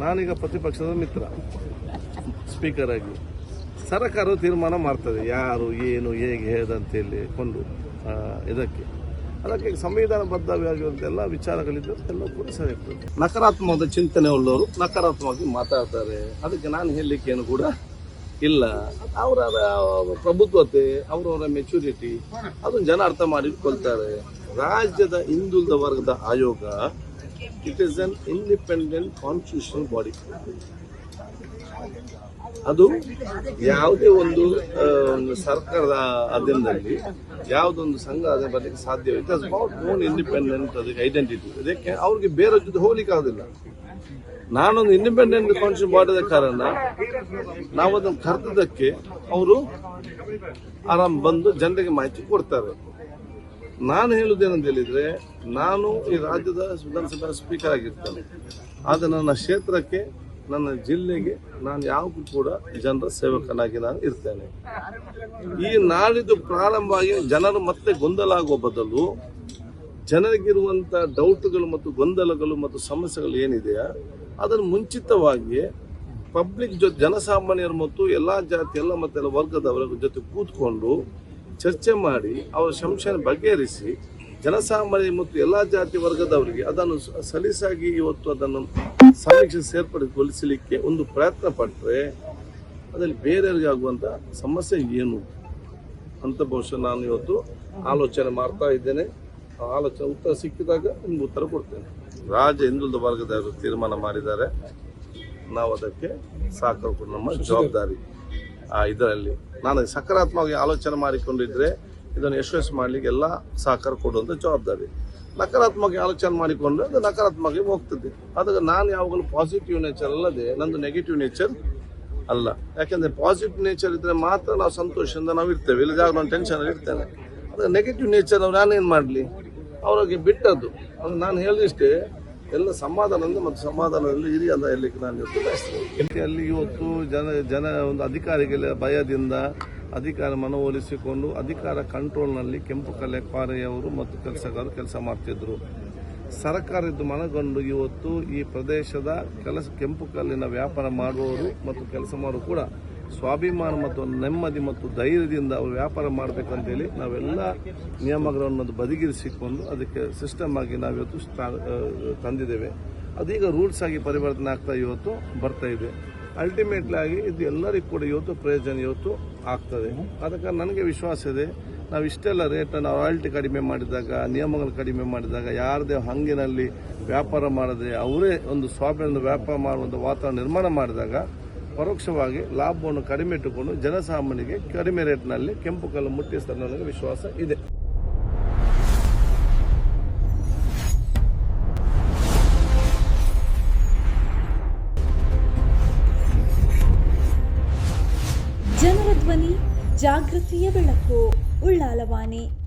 ನಾನೀಗ ಪ್ರತಿಪಕ್ಷದ ಮಿತ್ರ. ಸ್ಪೀಕರ್ ಆಗಿ. ಸರ್ಕಾರವು ತೀರ್ಮಾನ ಮಾಡ್ತದೆ. ಯಾರು, ಏನು, ಹೇಗೆ, ಹೇದಂತೇಳಿ ಕೊಂಡು ಇದಕ್ಕೆ. ಅದಕ್ಕೆ ಸಂವಿಧಾನಬದ್ಧವಾಗಿರುವಂಥ ಎಲ್ಲ ವಿಚಾರಗಳಿದ್ದು ಎಲ್ಲ ಕೂಡ ಸರಿ ನಕಾರಾತ್ಮಕ ಚಿಂತನೆ ಉಳ್ಳವರು ನಕಾರಾತ್ಮಕವಾಗಿ ಮಾತಾಡ್ತಾರೆ. ಅದಕ್ಕೆ ನಾನು ಹೇಳಲಿಕ್ಕೆ ಏನು ಕೂಡ ಇಲ್ಲ. ಅವರ ಪ್ರಭುತ್ವತೆ, ಅವರವರ ಮೆಚುರಿಟಿ ಅದನ್ನು ಜನ ಅರ್ಥ ಮಾಡಿಕೊಳ್ತಾರೆ. ರಾಜ್ಯದ ಹಿಂದುಳಿದ ವರ್ಗದ ಆಯೋಗ it is an independent constitutional body ಅದು ಯಾವುದೇ ಒಂದು ಒಂದು ಸರ್ಕಾರದ ಅಧೀನದಲ್ಲಿ ಯಾವುದೊಂದು ಸಂಘ ಅದನ್ನು ಬರಲಿಕ್ಕೆ ಸಾಧ್ಯ ಇಟ್ ಇಂಡಿಪೆಂಡೆಂಟ್ ಅದಕ್ಕೆ ಐಡೆಂಟಿಟಿ ಅದಕ್ಕೆ ಅವ್ರಿಗೆ ಬೇರೆ ಜೊತೆ ಹೋಗ್ಲಿಕ್ಕೆ ಆಗೋದಿಲ್ಲ. ನಾನೊಂದು ಇಂಡಿಪೆಂಡೆಂಟ್ ಕಾನ್ಸ್ಟಿಟ್ಯೂಷನ್ ಮಾಡಿದ ಕಾರಣ ನಾವು ಅದನ್ನು ಕರೆದಕ್ಕೆ ಅವರು ಆರಾಮ್ ಬಂದು ಜನರಿಗೆ ಮಾಹಿತಿ ಕೊಡ್ತಾರೆ. ನಾನು ಹೇಳುವುದೇನಂತ ಹೇಳಿದ್ರೆ ನಾನು ಈ ರಾಜ್ಯದ ವಿಧಾನಸಭಾ ಸ್ಪೀಕರ್ ಆಗಿರ್ತೇನೆ. ಆದ ನನ್ನ ಕ್ಷೇತ್ರಕ್ಕೆ, ನನ್ನ ಜಿಲ್ಲೆಗೆ ನಾನು ಯಾವಾಗೂ ಕೂಡ ಜನರ ಸೇವಕನಾಗಿ ನಾನು ಇರ್ತೇನೆ. ಈ ನಾಡಿದ್ದು ಪ್ರಾರಂಭ ಆಗಿ ಜನರು ಮತ್ತೆ ಗೊಂದಲ ಆಗುವ ಬದಲು ಜನರಿಗಿರುವಂಥ ಡೌಟ್ಗಳು ಮತ್ತು ಗೊಂದಲಗಳು ಮತ್ತು ಸಮಸ್ಯೆಗಳು ಏನಿದೆಯಾ ಅದನ್ನು ಮುಂಚಿತವಾಗಿ ಪಬ್ಲಿಕ್ ಜೊತೆ ಜನಸಾಮಾನ್ಯರು ಮತ್ತು ಎಲ್ಲ ಜಾತಿ, ಎಲ್ಲ ಮತ್ತೆ ಎಲ್ಲ ವರ್ಗದವರ ಜೊತೆ ಕೂತ್ಕೊಂಡು ಚರ್ಚೆ ಮಾಡಿ ಅವರ ಸಂಶಯ ಬಗೆಹರಿಸಿ ಜನಸಾಮಾನ್ಯ ಮತ್ತು ಎಲ್ಲ ಜಾತಿ ವರ್ಗದವರಿಗೆ ಅದನ್ನು ಸಲೀಸಾಗಿ ಇವತ್ತು ಅದನ್ನು ಸಮೀಕ್ಷೆ ಸೇರ್ಪಡೆಗೊಳಿಸಲಿಕ್ಕೆ ಒಂದು ಪ್ರಯತ್ನ ಪಟ್ಟರೆ ಅದರಲ್ಲಿ ಬೇರೆಯವರಿಗೆ ಆಗುವಂಥ ಸಮಸ್ಯೆ ಏನು ಅಂತ ಬಹುಶಃ ನಾನು ಇವತ್ತು ಆಲೋಚನೆ ಮಾಡ್ತಾ ಇದ್ದೇನೆ. ಆ ಆಲೋಚನೆ ಉತ್ತರ ಸಿಕ್ಕಿದಾಗ ನಿಮ್ಗೆ ಉತ್ತರ ಕೊಡ್ತೇನೆ. ರಾಜ ಹಿಂದುಳಿದ ವರ್ಗದವರು ತೀರ್ಮಾನ ಮಾಡಿದ್ದಾರೆ. ನಾವು ಅದಕ್ಕೆ ಸಹಕಾರ ನಮ್ಮ ಜವಾಬ್ದಾರಿ. ಇದರಲ್ಲಿ. ನಾನು ಸಕಾರಾತ್ಮಕವಾಗಿ ಆಲೋಚನೆ ಮಾಡಿಕೊಂಡಿದ್ರೆ ಇದನ್ನು ಯಶಸ್ಸು ಮಾಡಲಿಕ್ಕೆ ಎಲ್ಲ ಸಹಕಾರ ಕೊಡುವಂಥ ಜವಾಬ್ದಾರಿ. ನಕಾರಾತ್ಮಕ ಆಲೋಚನೆ ಮಾಡಿಕೊಂಡ್ರೆ ಅದು ನಕಾರಾತ್ಮಕವಾಗಿ ಹೋಗ್ತದೆ. ಅದಕ್ಕೆ ನಾನು ಯಾವಾಗಲೂ ಪಾಸಿಟಿವ್ ನೇಚರ್ ಅಲ್ಲದೆ ನಂದು ನೆಗೆಟಿವ್ ನೇಚರ್ ಅಲ್ಲ. ಯಾಕೆಂದರೆ ಪಾಸಿಟಿವ್ ನೇಚರ್ ಇದ್ರೆ ಮಾತ್ರ ನಾವು ಸಂತೋಷದಿಂದ ನಾವು ಇರ್ತೇವೆ. ಇಲ್ಲದಾಗ ನಾನು ಟೆನ್ಷನ್ ಇರ್ತೇನೆ. ಅದು ನೆಗೆಟಿವ್ ನೇಚರ್ ಅವ್ರು ನಾನೇನು ಮಾಡಲಿ? ಅವ್ರಿಗೆ ಬಿಟ್ಟದ್ದು. ಅದು ನಾನು ಹೇಳಿಷ್ಟೇ ಎಲ್ಲ ಸಮಾಧಾನದಿಂದ ಮತ್ತು ಸಮಾಧಾನದಲ್ಲಿ ಇರಿ ಅಂತ ಹೇಳಲಿಕ್ಕೆ ನಾನು ಇವತ್ತು ಬಯಸ್ತೇನೆ. ಅಲ್ಲಿ ಇವತ್ತು ಜನ ಜನ ಒಂದು ಅಧಿಕಾರಿಗಳ ಭಯದಿಂದ ಅಧಿಕಾರ ಮನವೊಲಿಸಿಕೊಂಡು ಅಧಿಕಾರ ಕಂಟ್ರೋಲ್ನಲ್ಲಿ ಕೆಂಪು ಕಲೆ ಕ್ವಾರೆಯವರು ಮತ್ತು ಕೆಲಸಗಾರರು ಕೆಲಸ ಮಾಡ್ತಿದ್ರು. ಸರ್ಕಾರದ್ದು ಮನಗೊಂಡು ಇವತ್ತು ಈ ಪ್ರದೇಶದ ಕೆಲಸ, ಕೆಂಪು ಕಲ್ಲಿನ ವ್ಯಾಪಾರ ಮಾಡುವವರು ಮತ್ತು ಕೆಲಸ ಮಾಡುವ ಕೂಡ ಸ್ವಾಭಿಮಾನ ಮತ್ತು ನೆಮ್ಮದಿ ಮತ್ತು ಧೈರ್ಯದಿಂದ ಅವರು ವ್ಯಾಪಾರ ಮಾಡಬೇಕಂತೇಳಿ ನಾವೆಲ್ಲ ನಿಯಮಗಳನ್ನು ಬದಿಗಿರಿಸಿಕೊಂಡು ಅದಕ್ಕೆ ಸಿಸ್ಟಮ್ ಆಗಿ ನಾವಿವತ್ತು ತಂದಿದ್ದೇವೆ. ಅದೀಗ ರೂಲ್ಸ್ ಆಗಿ ಪರಿವರ್ತನೆ ಆಗ್ತಾ ಇವತ್ತು ಬರ್ತಾ ಇದೆ. ಅಲ್ಟಿಮೇಟ್ಲಿ ಆಗಿ ಇದು ಎಲ್ಲರಿಗೂ ಕೂಡ ಇವತ್ತು ಪ್ರಯೋಜನ ಇವತ್ತು ಆಗ್ತದೆ. ಅದಕ್ಕೆ ನನಗೆ ವಿಶ್ವಾಸ ಇದೆ, ನಾವು ಇಷ್ಟೆಲ್ಲ ರೇಟನ್ನು ರಾಯಲ್ಟಿ ಕಡಿಮೆ ಮಾಡಿದಾಗ, ನಿಯಮಗಳು ಕಡಿಮೆ ಮಾಡಿದಾಗ, ಯಾರದೇ ಹಂಗಿನಲ್ಲಿ ವ್ಯಾಪಾರ ಮಾಡದೆ ಅವರೇ ಒಂದು ಸ್ವಾಭಿಮಾನದ ವ್ಯಾಪಾರ ಮಾಡುವಂಥ ವಾತಾವರಣ ನಿರ್ಮಾಣ ಮಾಡಿದಾಗ ಪರೋಕ್ಷವಾಗಿ ಲಾಭವನ್ನು ಕಡಿಮೆ ಇಟ್ಟುಕೊಂಡು ಜನಸಾಮಾನ್ಯರಿಗೆ ಕಡಿಮೆ ರೇಟ್ನಲ್ಲಿ ಕೆಂಪು ಕಲ್ಲು ಮುಟ್ಟಿಸ್ತಾರೆ ನನಗೆ ವಿಶ್ವಾಸ ಇದೆ. ಜನರ ಧ್ವನಿ, ಜಾಗೃತಿಯ ಬೆಳಕು, ಉಳ್ಳಾಲವಾಣಿ.